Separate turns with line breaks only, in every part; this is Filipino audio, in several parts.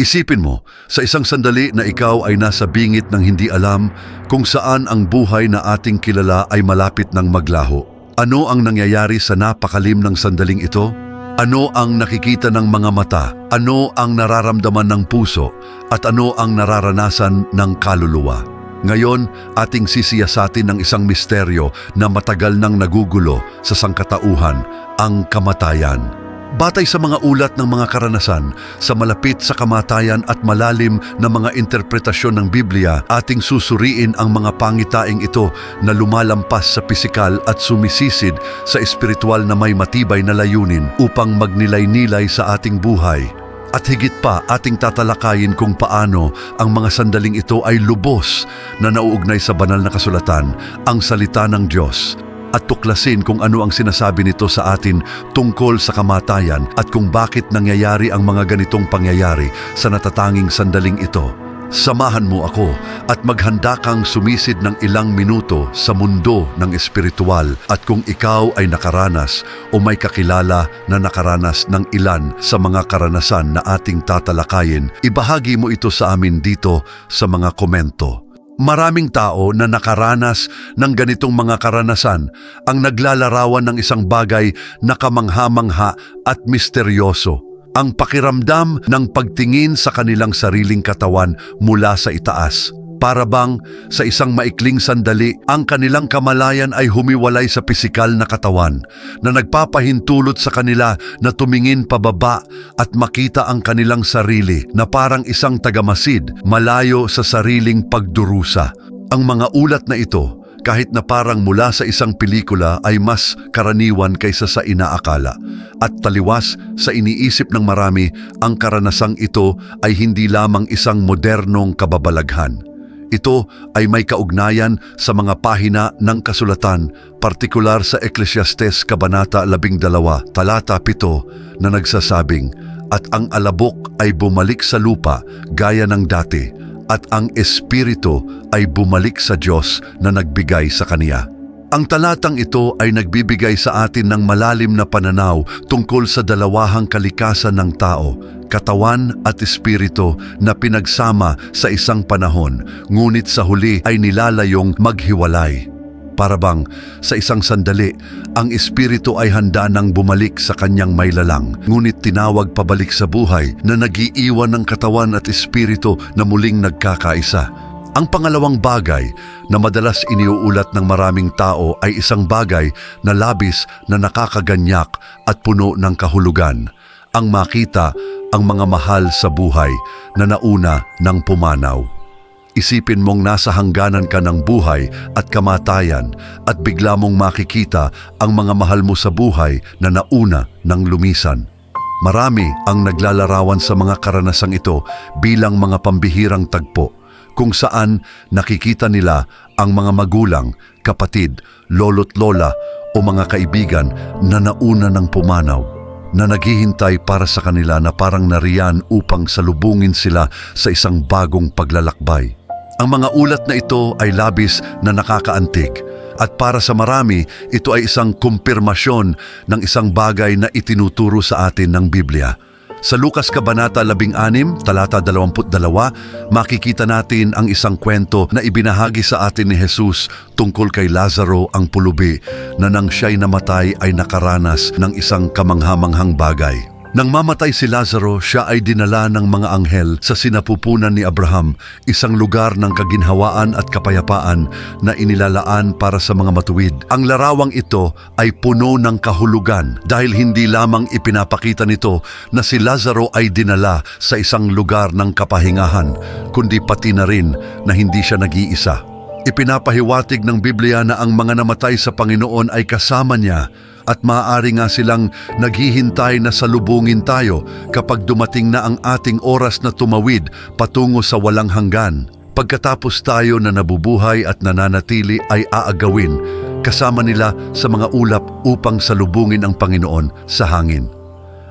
Isipin mo, sa isang sandali na ikaw ay nasa bingit ng hindi alam kung saan ang buhay na ating kilala ay malapit ng maglaho. Ano ang nangyayari sa napakalim ng sandaling ito? Ano ang nakikita ng mga mata? Ano ang nararamdaman ng puso? At ano ang nararanasan ng kaluluwa? Ngayon, ating sisiyasatin ng isang misteryo na matagal nang nagugulo sa sangkatauhan, ang kamatayan. Batay sa mga ulat ng mga karanasan, sa malapit sa kamatayan at malalim na mga interpretasyon ng Biblia, ating susuriin ang mga pangitaing ito na lumalampas sa pisikal at sumisisid sa espiritual na may matibay na layunin upang magnilay-nilay sa ating buhay. At higit pa ating tatalakayin kung paano ang mga sandaling ito ay lubos na nauugnay sa banal na kasulatan, ang salita ng Diyos. At tuklasin kung ano ang sinasabi nito sa atin tungkol sa kamatayan at kung bakit nangyayari ang mga ganitong pangyayari sa natatanging sandaling ito. Samahan mo ako at maghanda kang sumisid ng ilang minuto sa mundo ng espiritual at kung ikaw ay nakaranas o may kakilala na nakaranas ng ilan sa mga karanasan na ating tatalakayin, ibahagi mo ito sa amin dito sa mga komento. Maraming tao na nakaranas ng ganitong mga karanasan ang naglalarawan ng isang bagay na kamangha-mangha at misteryoso. Ang pakiramdam ng pagtingin sa kanilang sariling katawan mula sa itaas. Para bang sa isang maikling sandali, ang kanilang kamalayan ay humiwalay sa pisikal na katawan na nagpapahintulot sa kanila na tumingin pababa at makita ang kanilang sarili na parang isang tagamasid malayo sa sariling pagdurusa. Ang mga ulat na ito, kahit na parang mula sa isang pelikula ay mas karaniwan kaysa sa inaakala. At taliwas sa iniisip ng marami, ang karanasang ito ay hindi lamang isang modernong kababalaghan. Ito ay may kaugnayan sa mga pahina ng kasulatan, partikular sa Ecclesiastes Kabanata 12, talata 7 na nagsasabing, At ang alabok ay bumalik sa lupa gaya ng dati, at ang espiritu ay bumalik sa Diyos na nagbigay sa kaniya. Ang talatang ito ay nagbibigay sa atin ng malalim na pananaw tungkol sa dalawahang kalikasan ng tao, katawan at espiritu na pinagsama sa isang panahon, ngunit sa huli ay nilalayong maghiwalay. Para bang sa isang sandali, ang espiritu ay handa nang bumalik sa kanyang may lalang, ngunit tinawag pabalik sa buhay na nagiiwan ng katawan at espiritu na muling nagkakaisa. Ang pangalawang bagay na madalas iniuulat ng maraming tao ay isang bagay na labis na nakakaganyak at puno ng kahulugan. Ang makita ang mga mahal sa buhay na nauna ng pumanaw. Isipin mong nasa hangganan ka ng buhay at kamatayan at bigla mong makikita ang mga mahal mo sa buhay na nauna ng lumisan. Marami ang naglalarawan sa mga karanasang ito bilang mga pambihirang tagpo kung saan nakikita nila ang mga magulang, kapatid, lolo't lola o mga kaibigan na nauna ng pumanaw na naghihintay para sa kanila na parang nariyan upang salubungin sila sa isang bagong paglalakbay. Ang mga ulat na ito ay labis na nakakaantik at para sa marami, ito ay isang kumpirmasyon ng isang bagay na itinuturo sa atin ng Biblia. Sa Lukas Kabanata 16, talata 22, makikita natin ang isang kwento na ibinahagi sa atin ni Jesus tungkol kay Lazaro ang pulubi na nang siya'y namatay ay nakaranas ng isang kamanghamanghang bagay. Nang mamatay si Lazaro, siya ay dinala ng mga anghel sa sinapupunan ni Abraham, isang lugar ng kaginhawaan at kapayapaan na inilalaan para sa mga matuwid. Ang larawang ito ay puno ng kahulugan dahil hindi lamang ipinapakita nito na si Lazaro ay dinala sa isang lugar ng kapahingahan, kundi pati na rin na hindi siya nag-iisa. Ipinapahiwatig ng Biblia na ang mga namatay sa Panginoon ay kasama niya at maaari nga silang naghihintay na salubungin tayo kapag dumating na ang ating oras na tumawid patungo sa walang hanggan. Pagkatapos tayo na nabubuhay at nananatili ay aagawin kasama nila sa mga ulap upang salubungin ang Panginoon sa hangin.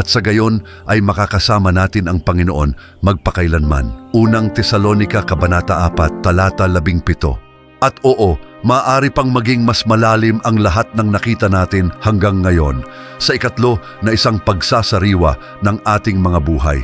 At sa gayon ay makakasama natin ang Panginoon magpakailanman. Unang Tesalonika Kabanata 4, Talata 17 at oo, maaari pang maging mas malalim ang lahat ng nakita natin hanggang ngayon sa ikatlo na isang pagsasariwa ng ating mga buhay.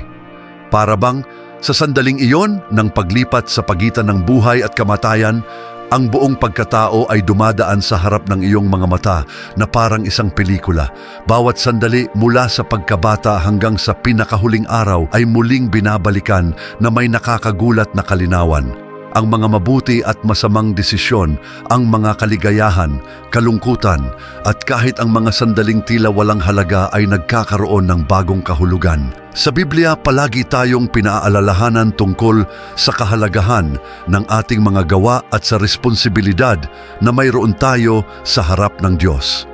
Para bang Sa sandaling iyon, ng paglipat sa pagitan ng buhay at kamatayan, ang buong pagkatao ay dumadaan sa harap ng iyong mga mata na parang isang pelikula. Bawat sandali mula sa pagkabata hanggang sa pinakahuling araw ay muling binabalikan na may nakakagulat na kalinawan. Ang mga mabuti at masamang desisyon, ang mga kaligayahan, kalungkutan, at kahit ang mga sandaling tila walang halaga ay nagkakaroon ng bagong kahulugan. Sa Biblia, palagi tayong pinaalalahanan tungkol sa kahalagahan ng ating mga gawa at sa responsibilidad na mayroon tayo sa harap ng Diyos.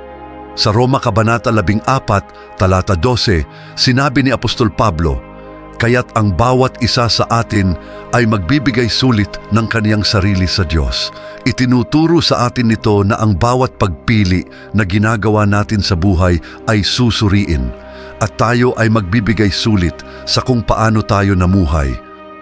Sa Roma Kabanata 14, talata 12, sinabi ni Apostol Pablo, Kaya't ang bawat isa sa atin ay magbibigay sulit ng kaniyang sarili sa Diyos. Itinuturo sa atin nito na ang bawat pagpili na ginagawa natin sa buhay ay susuriin at tayo ay magbibigay sulit sa kung paano tayo namuhay.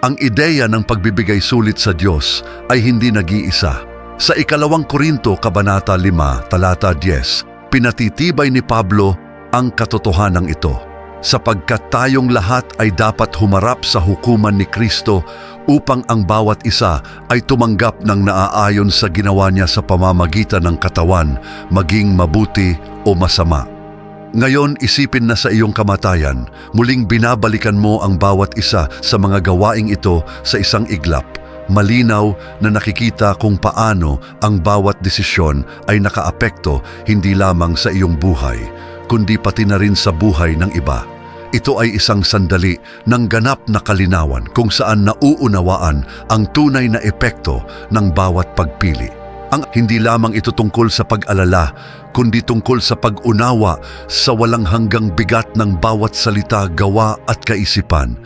Ang ideya ng pagbibigay sulit sa Diyos ay hindi nag-iisa. Sa ikalawang Korinto, Kabanata 5, Talata 10, pinatitibay ni Pablo ang katotohanan ito sapagkat tayong lahat ay dapat humarap sa hukuman ni Kristo upang ang bawat isa ay tumanggap ng naaayon sa ginawa niya sa pamamagitan ng katawan, maging mabuti o masama. Ngayon isipin na sa iyong kamatayan, muling binabalikan mo ang bawat isa sa mga gawaing ito sa isang iglap. Malinaw na nakikita kung paano ang bawat desisyon ay nakaapekto hindi lamang sa iyong buhay, kundi pati na rin sa buhay ng iba. Ito ay isang sandali ng ganap na kalinawan kung saan nauunawaan ang tunay na epekto ng bawat pagpili. Ang hindi lamang ito tungkol sa pag-alala, kundi tungkol sa pag-unawa sa walang hanggang bigat ng bawat salita, gawa at kaisipan.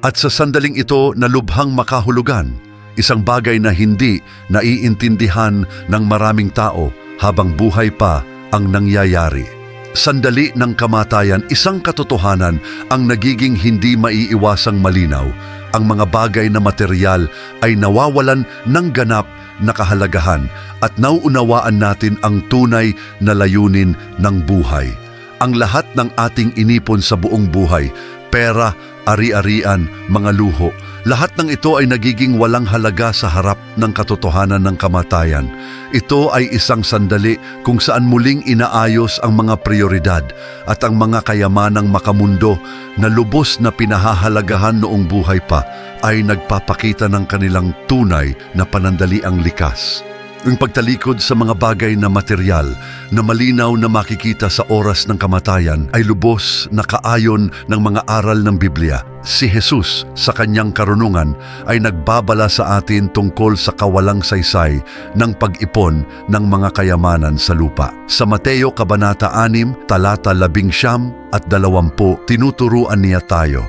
At sa sandaling ito na lubhang makahulugan, isang bagay na hindi naiintindihan ng maraming tao habang buhay pa ang nangyayari. Sandali ng kamatayan, isang katotohanan ang nagiging hindi maiiwasang malinaw. Ang mga bagay na material ay nawawalan ng ganap na kahalagahan at nauunawaan natin ang tunay na layunin ng buhay. Ang lahat ng ating inipon sa buong buhay, pera, ari-arian, mga luho, lahat ng ito ay nagiging walang halaga sa harap ng katotohanan ng kamatayan. Ito ay isang sandali kung saan muling inaayos ang mga prioridad at ang mga kayamanang makamundo na lubos na pinahahalagahan noong buhay pa ay nagpapakita ng kanilang tunay na panandaliang likas. Ang pagtalikod sa mga bagay na material na malinaw na makikita sa oras ng kamatayan ay lubos na kaayon ng mga aral ng Biblia. Si Jesus sa kanyang karunungan ay nagbabala sa atin tungkol sa kawalang saysay ng pag-ipon ng mga kayamanan sa lupa. Sa Mateo Kabanata 6, talata 11 at 20, tinuturuan niya tayo.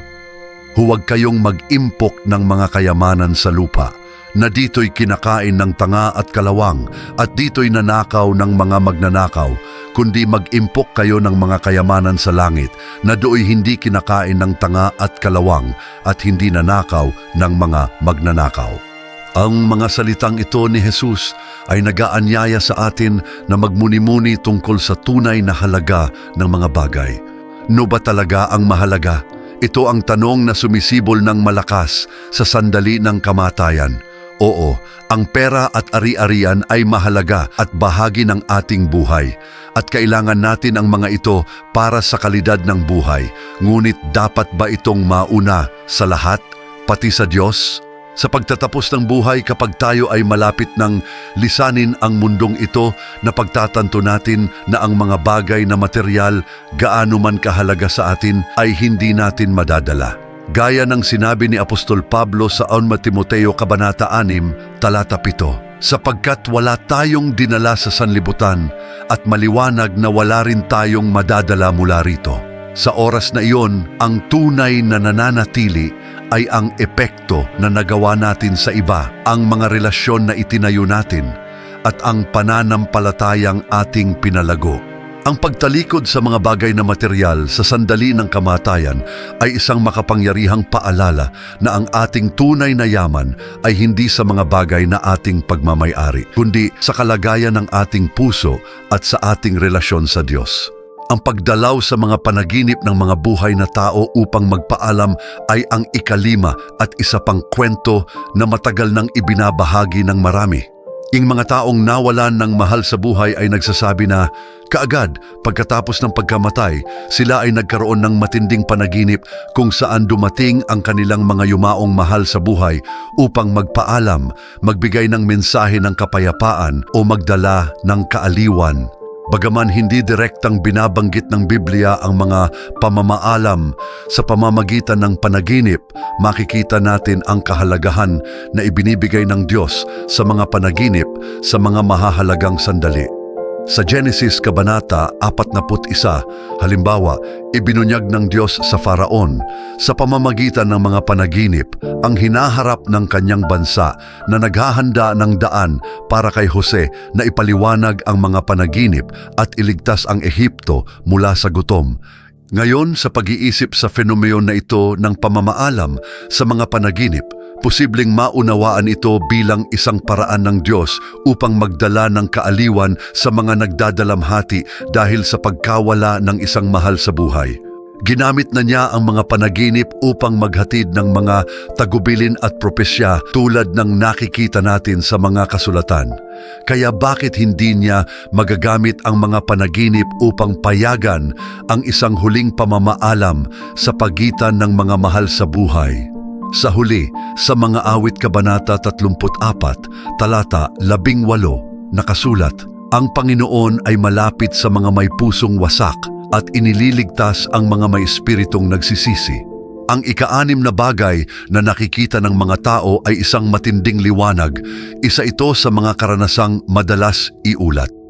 Huwag kayong mag-impok ng mga kayamanan sa lupa na dito'y kinakain ng tanga at kalawang at dito'y nanakaw ng mga magnanakaw, kundi mag-impok kayo ng mga kayamanan sa langit na do'y hindi kinakain ng tanga at kalawang at hindi nanakaw ng mga magnanakaw. Ang mga salitang ito ni Jesus ay nagaanyaya sa atin na magmuni-muni tungkol sa tunay na halaga ng mga bagay. No ba talaga ang mahalaga? Ito ang tanong na sumisibol ng malakas sa sandali ng kamatayan. Oo, ang pera at ari-arian ay mahalaga at bahagi ng ating buhay. At kailangan natin ang mga ito para sa kalidad ng buhay. Ngunit dapat ba itong mauna sa lahat, pati sa Diyos? Sa pagtatapos ng buhay kapag tayo ay malapit ng lisanin ang mundong ito na pagtatanto natin na ang mga bagay na material gaano man kahalaga sa atin ay hindi natin madadala. Gaya ng sinabi ni Apostol Pablo sa 1 Timoteo Kabanata 6, talata 7, sapagkat wala tayong dinala sa sanlibutan at maliwanag na wala rin tayong madadala mula rito. Sa oras na iyon, ang tunay na nananatili ay ang epekto na nagawa natin sa iba, ang mga relasyon na itinayo natin, at ang pananampalatayang ating pinalago. Ang pagtalikod sa mga bagay na material sa sandali ng kamatayan ay isang makapangyarihang paalala na ang ating tunay na yaman ay hindi sa mga bagay na ating pagmamayari, kundi sa kalagayan ng ating puso at sa ating relasyon sa Diyos. Ang pagdalaw sa mga panaginip ng mga buhay na tao upang magpaalam ay ang ikalima at isa pang kwento na matagal nang ibinabahagi ng marami. Ing mga taong nawalan ng mahal sa buhay ay nagsasabi na kaagad pagkatapos ng pagkamatay, sila ay nagkaroon ng matinding panaginip kung saan dumating ang kanilang mga yumaong mahal sa buhay upang magpaalam, magbigay ng mensahe ng kapayapaan o magdala ng kaaliwan. Bagaman hindi direktang binabanggit ng Biblia ang mga pamamaalam sa pamamagitan ng panaginip, makikita natin ang kahalagahan na ibinibigay ng Diyos sa mga panaginip sa mga mahahalagang sandali. Sa Genesis Kabanata 41, halimbawa, ibinunyag ng Diyos sa Faraon sa pamamagitan ng mga panaginip ang hinaharap ng kanyang bansa na naghahanda ng daan para kay Jose na ipaliwanag ang mga panaginip at iligtas ang Ehipto mula sa gutom. Ngayon sa pag-iisip sa fenomenon na ito ng pamamaalam sa mga panaginip, posibleng maunawaan ito bilang isang paraan ng Diyos upang magdala ng kaaliwan sa mga nagdadalamhati dahil sa pagkawala ng isang mahal sa buhay. Ginamit na niya ang mga panaginip upang maghatid ng mga tagubilin at propesya tulad ng nakikita natin sa mga kasulatan. Kaya bakit hindi niya magagamit ang mga panaginip upang payagan ang isang huling pamamaalam sa pagitan ng mga mahal sa buhay? Sa huli, sa mga awit kabanata 34, talata 18, nakasulat, Ang Panginoon ay malapit sa mga may pusong wasak at inililigtas ang mga may espiritong nagsisisi. Ang ikaanim na bagay na nakikita ng mga tao ay isang matinding liwanag. Isa ito sa mga karanasang madalas iulat.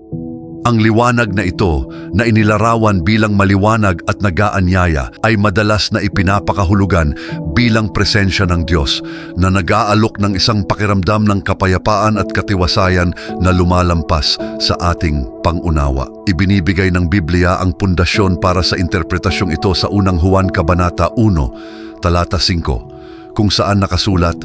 Ang liwanag na ito na inilarawan bilang maliwanag at nagaanyaya ay madalas na ipinapakahulugan bilang presensya ng Diyos na nag-aalok ng isang pakiramdam ng kapayapaan at katiwasayan na lumalampas sa ating pangunawa. Ibinibigay ng Biblia ang pundasyon para sa interpretasyong ito sa unang Juan Kabanata 1, talata 5, kung saan nakasulat,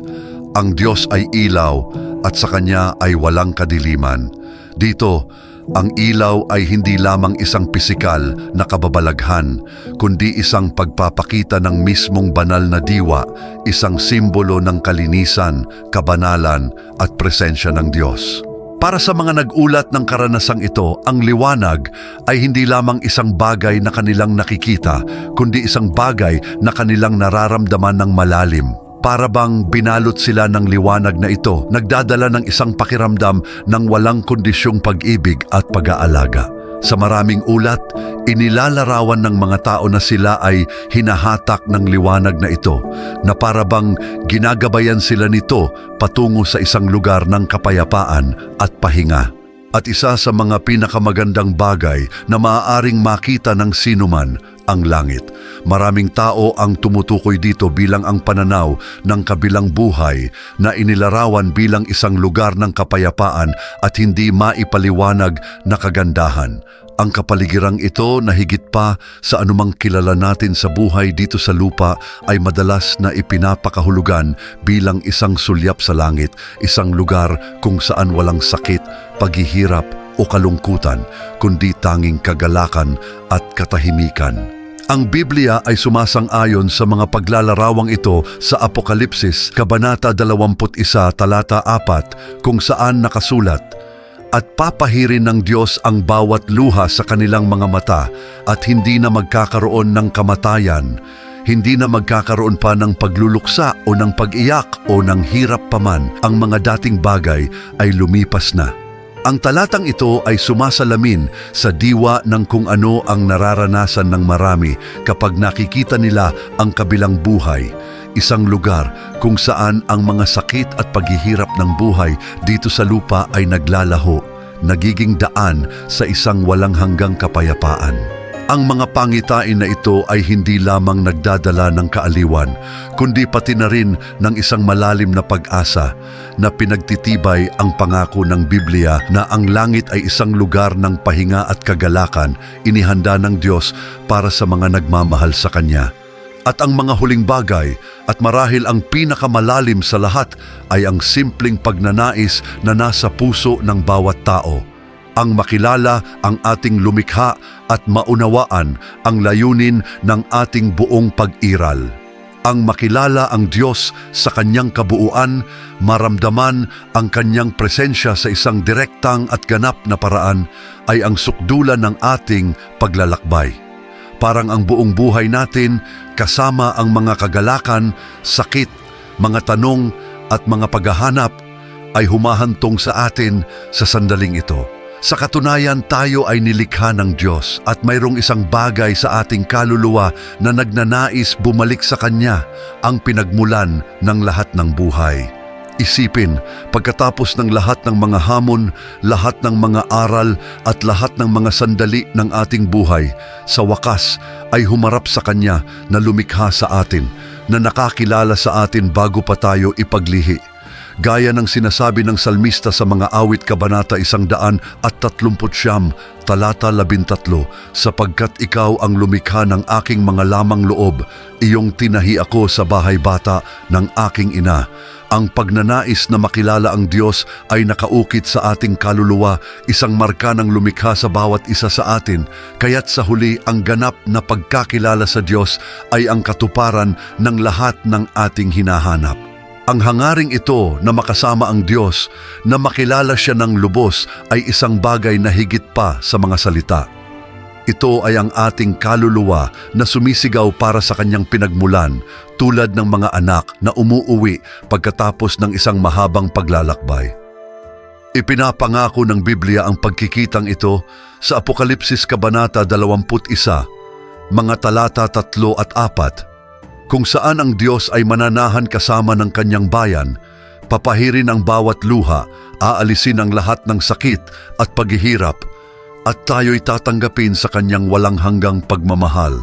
Ang Diyos ay ilaw at sa Kanya ay walang kadiliman. Dito, ang ilaw ay hindi lamang isang pisikal na kababalaghan, kundi isang pagpapakita ng mismong banal na diwa, isang simbolo ng kalinisan, kabanalan at presensya ng Diyos. Para sa mga nag-ulat ng karanasang ito, ang liwanag ay hindi lamang isang bagay na kanilang nakikita, kundi isang bagay na kanilang nararamdaman ng malalim. Para bang binalot sila ng liwanag na ito, nagdadala ng isang pakiramdam ng walang kondisyong pag-ibig at pag-aalaga. Sa maraming ulat, inilalarawan ng mga tao na sila ay hinahatak ng liwanag na ito, na para bang ginagabayan sila nito patungo sa isang lugar ng kapayapaan at pahinga. At isa sa mga pinakamagandang bagay na maaaring makita ng sinuman ang langit. Maraming tao ang tumutukoy dito bilang ang pananaw ng kabilang buhay na inilarawan bilang isang lugar ng kapayapaan at hindi maipaliwanag na kagandahan. Ang kapaligirang ito na higit pa sa anumang kilala natin sa buhay dito sa lupa ay madalas na ipinapakahulugan bilang isang sulyap sa langit, isang lugar kung saan walang sakit, paghihirap o kalungkutan, kundi tanging kagalakan at katahimikan. Ang Biblia ay sumasang-ayon sa mga paglalarawang ito sa Apokalipsis, Kabanata 21, talata 4, kung saan nakasulat, At papahirin ng Diyos ang bawat luha sa kanilang mga mata at hindi na magkakaroon ng kamatayan, hindi na magkakaroon pa ng pagluluksa o ng pag-iyak o ng hirap paman, ang mga dating bagay ay lumipas na. Ang talatang ito ay sumasalamin sa diwa ng kung ano ang nararanasan ng marami kapag nakikita nila ang kabilang buhay, isang lugar kung saan ang mga sakit at paghihirap ng buhay dito sa lupa ay naglalaho, nagiging daan sa isang walang hanggang kapayapaan. Ang mga pangitain na ito ay hindi lamang nagdadala ng kaaliwan, kundi pati na rin ng isang malalim na pag-asa na pinagtitibay ang pangako ng Biblia na ang langit ay isang lugar ng pahinga at kagalakan inihanda ng Diyos para sa mga nagmamahal sa Kanya. At ang mga huling bagay at marahil ang pinakamalalim sa lahat ay ang simpleng pagnanais na nasa puso ng bawat tao – ang makilala ang ating lumikha at maunawaan ang layunin ng ating buong pag-iral. Ang makilala ang Diyos sa kanyang kabuuan, maramdaman ang kanyang presensya sa isang direktang at ganap na paraan ay ang sukdulan ng ating paglalakbay. Parang ang buong buhay natin kasama ang mga kagalakan, sakit, mga tanong at mga paghahanap ay humahantong sa atin sa sandaling ito. Sa katunayan, tayo ay nilikha ng Diyos at mayroong isang bagay sa ating kaluluwa na nagnanais bumalik sa Kanya, ang pinagmulan ng lahat ng buhay. Isipin, pagkatapos ng lahat ng mga hamon, lahat ng mga aral at lahat ng mga sandali ng ating buhay, sa wakas ay humarap sa Kanya na lumikha sa atin, na nakakilala sa atin bago pa tayo ipaglihi. Gaya ng sinasabi ng salmista sa mga awit kabanata isang daan at tatlumput siyam, talata labintatlo, sapagkat ikaw ang lumikha ng aking mga lamang loob, iyong tinahi ako sa bahay bata ng aking ina. Ang pagnanais na makilala ang Diyos ay nakaukit sa ating kaluluwa, isang marka ng lumikha sa bawat isa sa atin, kaya't sa huli ang ganap na pagkakilala sa Diyos ay ang katuparan ng lahat ng ating hinahanap. Ang hangaring ito na makasama ang Diyos, na makilala siya ng lubos ay isang bagay na higit pa sa mga salita. Ito ay ang ating kaluluwa na sumisigaw para sa kanyang pinagmulan tulad ng mga anak na umuuwi pagkatapos ng isang mahabang paglalakbay. Ipinapangako ng Biblia ang pagkikitang ito sa Apokalipsis Kabanata 21, mga talata 3 at 4, kung saan ang Diyos ay mananahan kasama ng kanyang bayan, papahirin ang bawat luha, aalisin ang lahat ng sakit at paghihirap, at tayo'y tatanggapin sa kanyang walang hanggang pagmamahal.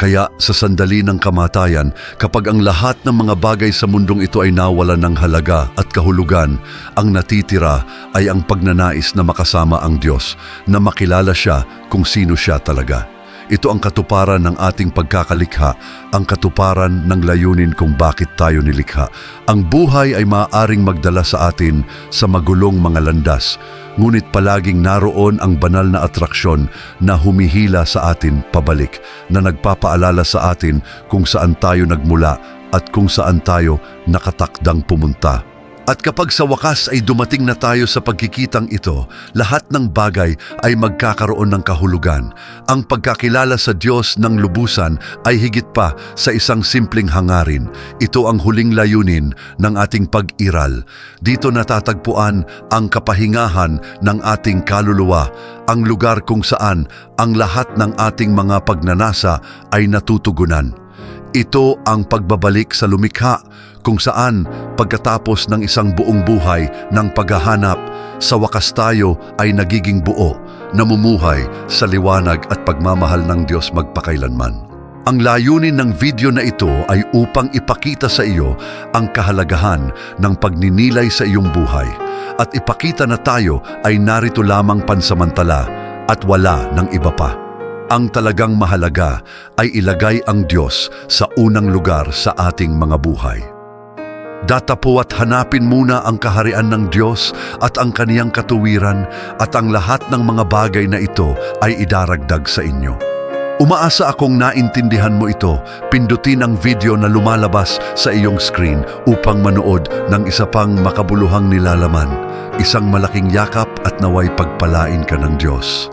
Kaya sa sandali ng kamatayan, kapag ang lahat ng mga bagay sa mundong ito ay nawalan ng halaga at kahulugan, ang natitira ay ang pagnanais na makasama ang Diyos, na makilala siya kung sino siya talaga. Ito ang katuparan ng ating pagkakalikha, ang katuparan ng layunin kung bakit tayo nilikha. Ang buhay ay maaaring magdala sa atin sa magulong mga landas, ngunit palaging naroon ang banal na atraksyon na humihila sa atin pabalik, na nagpapaalala sa atin kung saan tayo nagmula at kung saan tayo nakatakdang pumunta. At kapag sa wakas ay dumating na tayo sa pagkikitang ito, lahat ng bagay ay magkakaroon ng kahulugan. Ang pagkakilala sa Diyos ng lubusan ay higit pa sa isang simpleng hangarin. Ito ang huling layunin ng ating pag-iral. Dito natatagpuan ang kapahingahan ng ating kaluluwa, ang lugar kung saan ang lahat ng ating mga pagnanasa ay natutugunan. Ito ang pagbabalik sa lumikha kung saan pagkatapos ng isang buong buhay ng paghahanap, sa wakas tayo ay nagiging buo, namumuhay sa liwanag at pagmamahal ng Diyos magpakailanman. Ang layunin ng video na ito ay upang ipakita sa iyo ang kahalagahan ng pagninilay sa iyong buhay at ipakita na tayo ay narito lamang pansamantala at wala ng iba pa. Ang talagang mahalaga ay ilagay ang Diyos sa unang lugar sa ating mga buhay. Datapo at hanapin muna ang kaharian ng Diyos at ang kaniyang katuwiran at ang lahat ng mga bagay na ito ay idaragdag sa inyo. Umaasa akong naintindihan mo ito, pindutin ang video na lumalabas sa iyong screen upang manood ng isa pang makabuluhang nilalaman, isang malaking yakap at naway pagpalain ka ng Diyos.